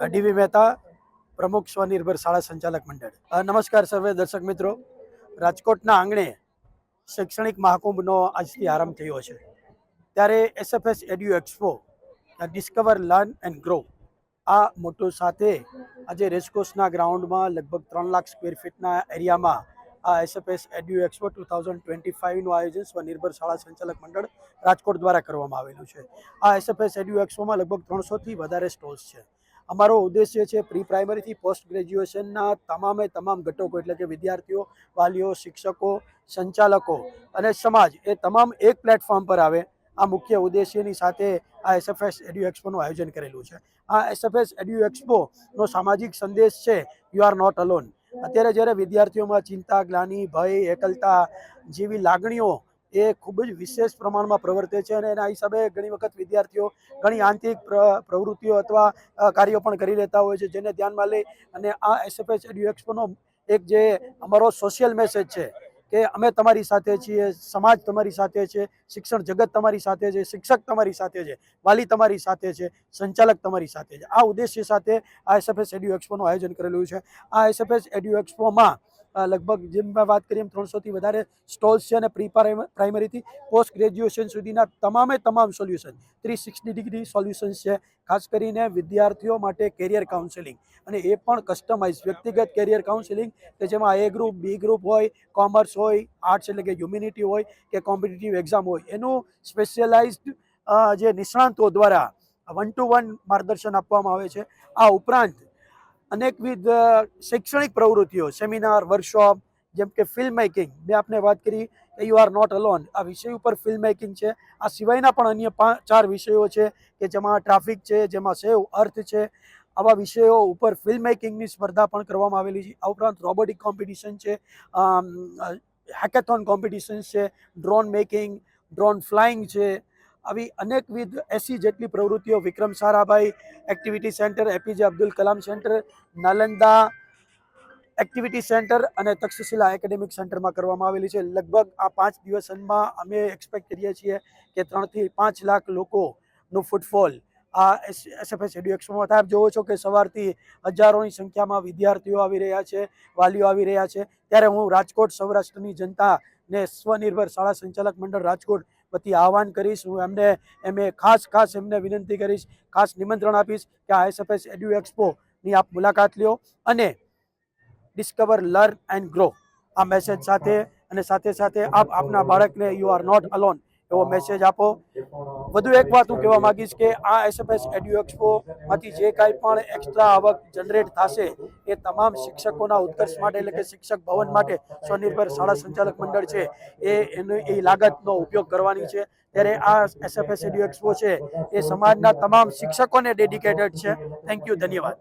ડીવી મહેતા પ્રમુખ સ્વનિર્ભર શાળા સંચાલક મંડળ. નમસ્કાર સર્વે દર્શક મિત્રો. રાજકોટના આંગણે શૈક્ષણિક મહાકુંભનો આજથી આરંભ થયો છે. ત્યારે SFS edu expo discover, learn and grow આ મોટો સાથે આજે રેસકોર્સના ગ્રાઉન્ડમાં લગભગ ત્રણ લાખ સ્ક્વેર ફીટના એરિયામાં આ SFS edu expo two thousand twenty ફાઇવનું આયોજન સ્વનિર્ભર શાળા સંચાલક મંડળ રાજકોટ દ્વારા કરવામાં આવેલું છે. આ એસએફએસ એડ્યુ એક્સપોમાં લગભગ ત્રણસોથી વધારે સ્ટોલ્સ છે. અમારો ઉદ્દેશ્ય છે પ્રી પ્રાઇમરીથી પોસ્ટ ગ્રેજ્યુએશનના તમામે તમામ ઘટકો, એટલે કે વિદ્યાર્થીઓ, વાલીઓ, શિક્ષકો, સંચાલકો અને સમાજ એ તમામ એક પ્લેટફોર્મ પર આવે. આ મુખ્ય ઉદ્દેશ્યની સાથે આ એસએફએસ એડ્યુ એક્સપોનું આયોજન કરેલું છે. આ એસએફએસ એડ્યુ એક્સપોનો સામાજિક સંદેશ છે યુ આર નોટ અલોન અત્યારે જ્યારે વિદ્યાર્થીઓમાં ચિંતા, ગ્લાની, ભય, એકલતા જેવી લાગણીઓ એ ખૂબ જ વિશેષ પ્રમાણમાં પ્રવર્તે છે અને એના હિસાબે ઘણી વખત વિદ્યાર્થીઓ ઘણી આંતરિક પ્ર- પ્રવૃત્તિઓ અથવા કાર્યો પણ કરી લેતા હોય છે, જેને ધ્યાનમાં લઈ અને આ એસએફએસ એડ્યુ એક્સપોનો એક જે અમારો સોશિયલ મેસેજ છે કે અમે તમારી સાથે છીએ, સમાજ તમારી સાથે છે, શિક્ષણ જગત તમારી સાથે છે, શિક્ષક તમારી સાથે છે, વાલી તમારી સાથે છે, સંચાલક તમારી સાથે છે. આ ઉદ્દેશ્ય સાથે આ એસએફએસ એડ્યુ એક્સપોનું આયોજન કરેલું છે. આ એસએફએસ એડ્યુ એક્સપોમાં લગભગ જેમ મેં વાત કરી એમ ત્રણસોથી વધારે સ્ટોલ્સ છે અને પ્રી પ્રાઇમરીથી પોસ્ટ ગ્રેજ્યુએશન સુધીના તમામે તમામ solution three sixty degree solutions છે, ખાસ કરીને વિદ્યાર્થીઓ માટે કેરિયર કાઉન્સેલિંગ અને એ પણ કસ્ટમાઇઝ વ્યક્તિગત કેરિયર કાઉન્સેલિંગ કે જેમાં એ ગ્રુપ બી ગ્રુપ હોય કોમર્સ હોય આર્ટ્સ એટલે કે હ્યુમિનિટી હોય, કે કોમ્પિટિટિવ એક્ઝામ હોય. એનું સ્પેશિયલાઇઝડ જે નિષ્ણાંતો દ્વારા વન ટુ વન માર્ગદર્શન આપવામાં આવે છે. આ ઉપરાંત અનેકવિધ શૈક્ષણિક પ્રવૃત્તિઓ, સેમિનાર, વર્કશોપ, જેમ કે ફિલ્મ મેકિંગ મેં આપને વાત કરી, કે યુ આર નોટ અલોન આ વિષય ઉપર ફિલ્મ મેકિંગ છે. આ સિવાયના પણ અન્ય પાંચ ચાર વિષયો છે કે જેમાં ટ્રાફિક છે, જેમાં સેવ, અર્થ છે. આવા વિષયો ઉપર ફિલ્મ મેકિંગની સ્પર્ધા પણ કરવામાં આવેલી છે. આ ઉપરાંત રોબોટિક કોમ્પિટિશન છે હેકેથોન કોમ્પિટિશન્સ છે ડ્રોન મેકિંગ ડ્રોન ફ્લાઇંગ છે આવી અનેકવિધ એસી જેટલી પ્રવૃત્તિઓ Vikram Sarabhai activity centre APJ Abdul Kalam centre Nalanda activity centre અને તક્ષશિલા એકેડેમિક સેન્ટરમાં કરવામાં આવેલી છે. લગભગ આ પાંચ દિવસમાં અમે એક્સપેક્ટ કરીએ છીએ કે ત્રણથી પાંચ લાખ લોકોનું ફૂટફોલ આ એસએફએસ એડ્યુએક્સમાં તમે જોવો છો કે સવારથી હજારોની સંખ્યામાં વિદ્યાર્થીઓ આવી રહ્યા છે, વાલીઓ આવી રહ્યા છે. ત્યારે હું રાજકોટ સૌરાષ્ટ્રની જનતાને સ્વનિર્ભર શાળા સંચાલક મંડળ રાજકોટ વતી આહવાન કરીશ. હું એમને એમને ખાસ ખાસ એમને વિનંતી કરીશ, ખાસ નિમંત્રણ આપીશ કે આ એસએફએસ એડ્યુ એક્સપોની આપ મુલાકાત લ્યો અને ડિસ્કવર લર્ન એન્ડ ગ્રો આ મેસેજ સાથે અને સાથે સાથે આપ આપના બાળકને યુ આર નોટ અલોન એવો મેસેજ આપો. વધુ એક વાત હું કહેવા માંગીશ કે આ એસએફએસ એડ્યુ એક્સપોમાંથી જે કાંઈ પણ એક્સ્ટ્રા આવક જનરેટ થશે એ તમામ શિક્ષકોના ઉત્કર્ષ માટે એટલે કે શિક્ષક ભવન માટે સ્વનિર્ભર શાળા સંચાલક મંડળ છે એ એનો એ લાગતનો ઉપયોગ કરવાની છે. ત્યારે આ એસએફએસ એડ્યુ એક્સપો છે એ સમાજના તમામ શિક્ષકોને ડેડિકેટેડ છે. થેન્ક યુ ધન્યવાદ.